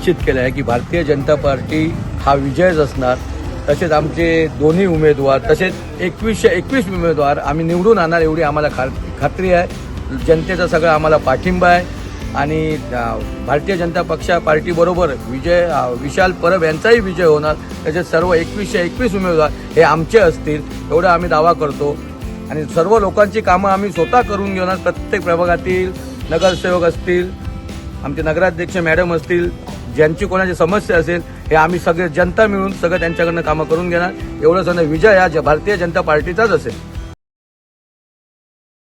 निश्चित केलं आहे की भारतीय जनता पार्टी हा विजयच असणार. तसेच आमचे दोन्ही उमेदवार तसेच एकवीसशे एकवीस उमेदवार आम्ही निवडून आणणार एवढी आम्हाला खा खात्री आहे. जनतेचा सगळा आम्हाला पाठिंबा आहे. आणि भारतीय जनता पक्षा पार्टीबरोबर विजय विशाल परब यांचाही विजय होणार. तसेच सर्व एकवीसशे एकवीस उमेदवार हे आमचे असतील एवढा आम्ही दावा करतो. आणि सर्व लोकांची कामं आम्ही स्वतः करून घेणार. प्रत्येक प्रभागातील नगरसेवक असतील आमचे नगराध्यक्ष मॅडम असतील ज्यांची कोणाची समस्या असेल हे आम्ही सगळे जनता मिळून सगळं त्यांच्याकडनं कामं करून घेणार. एवढंच आणि विजय हा ज- भारतीय जनता पार्टीचाच असेल.